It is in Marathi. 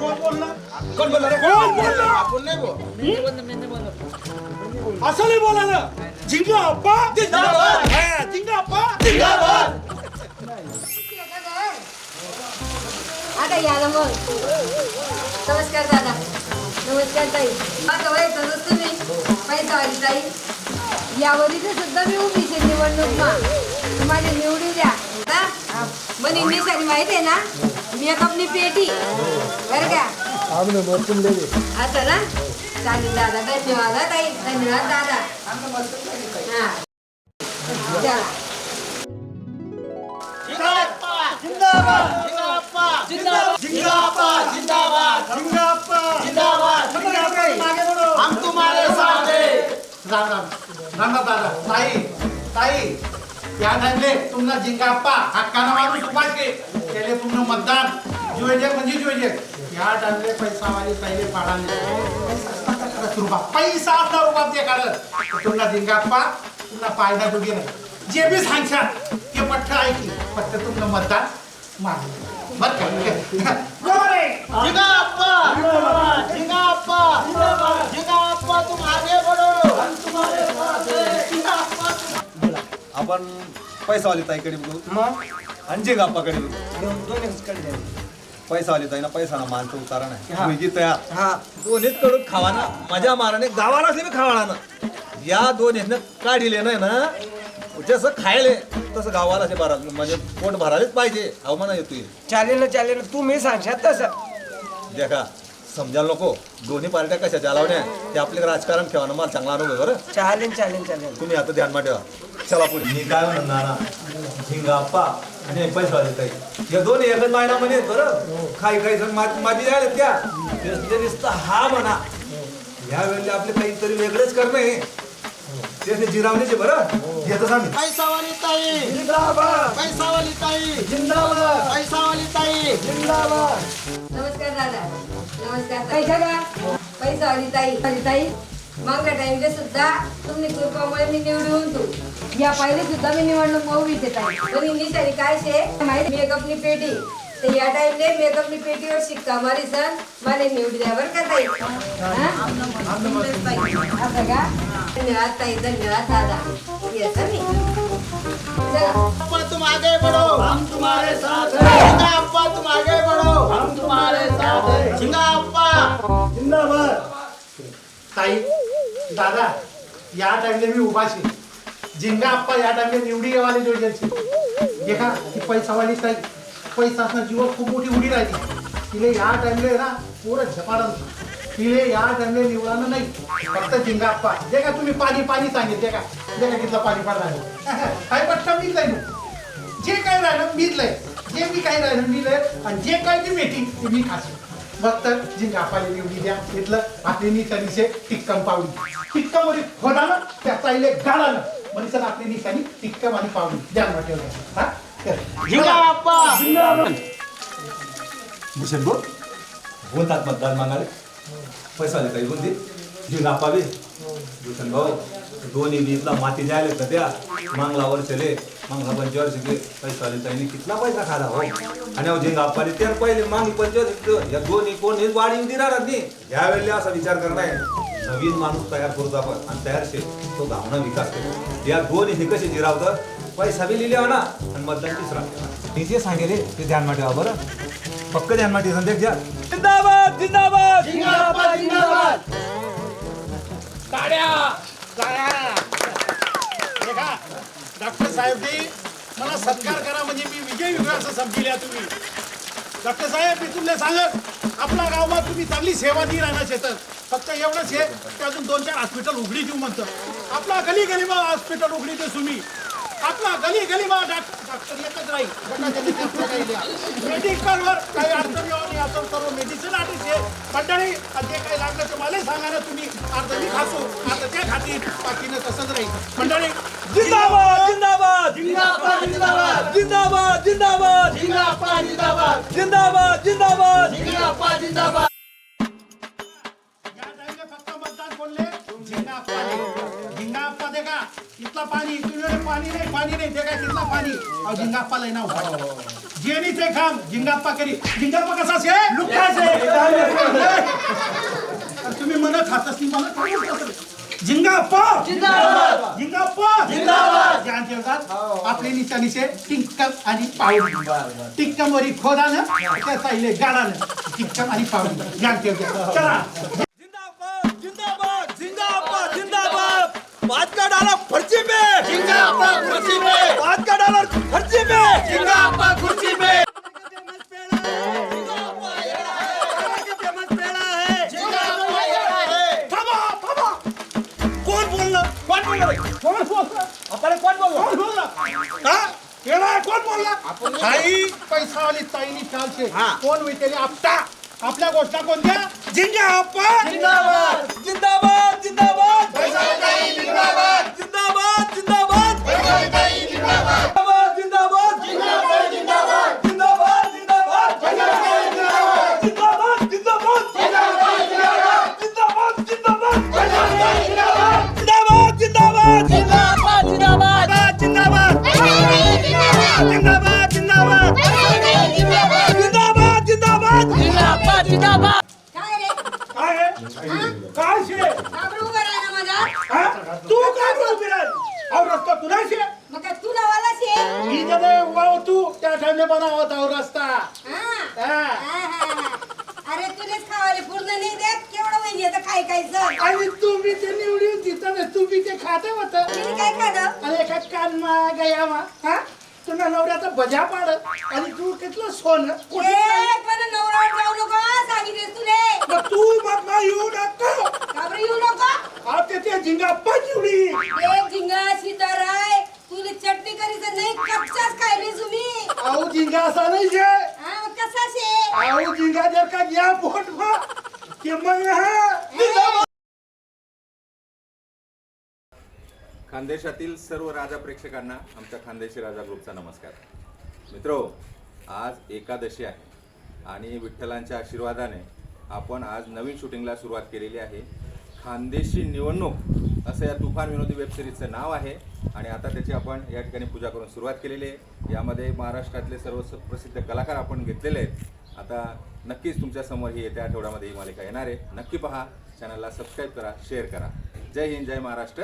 कोण बोलला? कोण बोलला रे? कोण बोलला? आपण नाही बोल. असं नाही बोलायला. झिंगा अप्पा. जिंदाबाद. हा, झिंगा अप्पा. जिंदाबाद. आता याला मग. नमस्कार दादा. नमस्कार ताई. माझं वय तसंच तुम्ही. पैसा वाली ताई. यावरीच सुद्धा मी उभीचे निवडणूक मा तुम्हाला निवडू द्या हा? मग निवडीसाठी माहीत आहे ना मेकअपनी पेटी बरं का असं ना चालेल दादा धन्यवाद हा ताई धन्यवाद दादा हा है राम राम राम दादा ताई ताई या टाइमले तुमना जिंगाप्पा हक्कानं माणूस उपाशी. केले तुमनं मतदान. जुएजे म्हणजे जुएजे या टाइमले पैसा वाली ताईले पाडाले. रुपा पैसा आपला रुपा ते काढत तुमना जिंगाप्पा तुमना पायदा जोगे नाही जे बी सांगशाल ते पट्ट ऐकी. फक्त तुमनं मतदान मार बर का? जिंगाप्पा. जिंगाप्पा. जिंगाप्पा तुम आगे बढ़ो आपण पैसावाली ताईकडे बघू. आणि जे गाप्पाकडे बघू. पैसावाली ताई ना पैसा ना मानतो उतारा नाही. मुलगी तयार हा. दोन्हीच कडून खावाना माझ्या माराने गावाला बी खावाना ना. या दोन ह्यानं काढिले नाही ना. जसं खायले तसं गावाला असे भरा म्हणजे पोट भरायलाच पाहिजे. म्हणा येतोय. चालेल ना चालेल ना. तुम्ही सांगशात तसं. देखा समजायला नको. दोन्ही पार्ट्या कशा चालवण्या ते आपले राजकारण ठेवा मला चांगला अनुभव आहे बरं. चालेल चालेल चालेल. तुम्ही आता ध्यान ठेवा. चला पुढे. मी काय म्हणणार ना? झिंगाप्पा आणि पैसा वाले काही या दोन एकच महिना म्हणे बरं? काही काही जण माझी द्यायला त्या. ते नुसतं हा म्हणा. ह्या वेळेला आपले काहीतरी वेगळंच करणे ते जिरावण्याचे बरं? येतं सांग. पैसा वाली ताई. जिंदाबाद. पैसा वाली ताई. जिंदाबाद. पैसा वाली ताई नमस्कार दादा. नमस्कार पैसा का पैसा वाली ताई ताई. मागल्या टाइमला सुद्धा तुम्ही कृपामुळे मी निवडून तू या पहिले सुद्धा मी निवडणूक मऊ विचे ताई. पण इंग्लिश काय शे? माहिती मेकअपनी पेटी. तर या टाइमले मेकअपनी पेटीवर शिक्का मारी सण. मला निवडी द्या बरं का ताई? असं का? धन्यवाद ताई धन्यवाद दादा. येस मी. चला. तुम आगे बढ़ो हम तुम्हारे साथ है। जिंगाप्पा तुम आगे बढ़ो हम तुम्हारे साथ है। जिंगाप्पा जिंदाबाद। ताई दादा या टाइमले मी उभाशी जिंगा आप्पा या टाइमले निवडी वाली जोडण्याची देखा ती पैसावाली ताई. पैसा असणं जीवन खूप मोठी उडी राहिली. तिले या टाइमले ना पुरं झपाडा तिले या टाइमले निवडानं नाही. फक्त जिंगा आप्पा. जे का तुम्ही पाणी पाणी सांगितले का? जे का तिथलं पाणी पाड राहिलं. काय पट्टा मीच नाही जे काय राहिलं मीच लय जे मी काय राहिलं मी लय आणि जे काय ती मेटी ते मी खासू निवडी द्या इथलं आपली टिक्कम पावली. टिक्कममध्ये खोदानं त्या ताईले गाळानं. म्हणजे आपली निशाणी टिक्कम आणि पावली. द्या ठेवल्या हा. जिंगाप्पा भूषण बोल बोलतात मतदान मागाले पैसा आले काही बोलते जी नापावे भूषण भाऊ. दोन्ही वीजला माती द्यायला तर द्या. मांगला वर्षले मांगला पंचवर्ष शिकले पैसा आले त्यांनी कितला पैसा खाला हो? आणि अहो झिंगा आप्पाने त्या पहिले मागली पंचवर्ष या दोन्ही कोण हे वाढी देणार नाही वेळेला असा विचार करणार नवीन माणूस तयार करतो आपण आणि तयार शे. तो गावना विकास करतो या दोन्ही हे कसे जिरावतं पैसा बी लिहिले ना आणि मतदान तिसरा मी जे सांगेले ते ध्यान माटे बरं. पक्क ध्यान माटे संदेश द्या. जिंदाबाद जिंदाबाद. जिंदाबाद जिंदाबाद. देखा डॉक्टर साहेबनी मला सत्कार करा म्हणजे मी विजय विभागाचं असं समजिल्या तुम्ही. डॉक्टर साहेब मी तुमले सांगत आपला गावात तुम्ही चांगली सेवा दी राहणार शेतात. फक्त एवढंच हे ते अजून दोन चार हॉस्पिटल उघडी देऊ म्हणतं. आपला गली गली हॉस्पिटल उघडी देऊ तुम्ही. आपला गली गली मग डॉक्टर एकच राहील. मेडिकलवर काही अडचण येऊ नये असं सर्व मेडिसिन आधीच आहे मंडळी जे काही लागलं ते मलाही सांगा ना तुम्ही. अर्ध मी खासू अर्ध ते खातील बाकीनं तसंच राहील. मंडळी जिंदाबाद जिंदाबाद! जिंगाप्पा जिंदाबाद जिंदाबाद! जिंदाबाद जिंगाप्पा जिंदाबाद जिंदाबाद! जिंदाबाद जिंगाप्पा जिंदाबाद या टाइमला फक्त मतदान कोणले झिंगा दे का? तिथला पाणी तुझ्याकडे पाणी नाही पाणी नाही ते काय तिथला पाणी? अहो ते काम झिंगाप्पा करी. कसा लुकाचे अरे तुम्ही म्हणत खातच नाही मला काय बोलता जिंदाबाद! ठेवतात आपले टिंकम आणि पावडी टिंकम वरी खोदानं त्याचा इले गाडानं टिंकम आणि पावडी ध्यान ठेवतात चला. पे झिंगा कुर्सी पे बात का डाला फर्जी पे झिंगा अप्पा कुर्सी पे कोण बोललं? कोण बोललं? कोण बोललं? आपण कोण बोललो? कोण बोललं? हा? केला कोण बोलला? ताई पैसावाली ताईनी चालशे हा. कोण विटेले आपटा? आपल्या घोषणा कोणत्या? जिंदाबाद! जिंदाबाद! जिंदाबाद! जिंदाबाद! जिंदाबाद! शे मग काय तू लावाला शे मी जदे उभा होतो त्या टाइमले बनावत आहो रस्ता. हा. हा. आहा. अरे तुलेच खावाले पूर्ण नाही देत. केवढं म्हणजे आता काय काय सर आणि तुम्ही ते निवडी होती तर तुम्ही ते खाते होत. तिने काय खाणं आणि एका कानमा गयामा हा? तुला नवऱ्याचा बजा पाडत आणि तू कितलं सोनं. पण नवरावर जाऊ नको हा, सांगितले तुले. मग तू मग ना येऊ नको. घाबरू येऊ नको. हा ते ते झिंगाप्पा चिवडी ए झिंगा सीताराय झिंगा असा नाही जे. हा कसा शे? अहो झिंगा जर का? घ्या पोट ते मग हा. खानदेशातील सर्व राजा प्रेक्षकांना आमच्या खानदेशी राजा ग्रुपचा नमस्कार. मित्रो आज एकादशी आहे आणि विठ्ठलांच्या आशीर्वादाने आपण आज नवीन शूटिंगला सुरुवात केलेली आहे. खानदेशी निवडणूक असं या तुफान विनोदी वेबसिरीजचं नाव आहे. आणि आता त्याची आपण या ठिकाणी पूजा करून सुरुवात केलेली आहे. यामध्ये महाराष्ट्रातले सर्व प्रसिद्ध कलाकार आपण घेतलेले आहेत. आता नक्कीच तुमच्यासमोर ही येत्या आठवड्यामध्ये ही मालिका येणार आहे. नक्की पहा. चॅनलला सबस्क्राईब करा शेअर करा. जय हिंद जय महाराष्ट्र.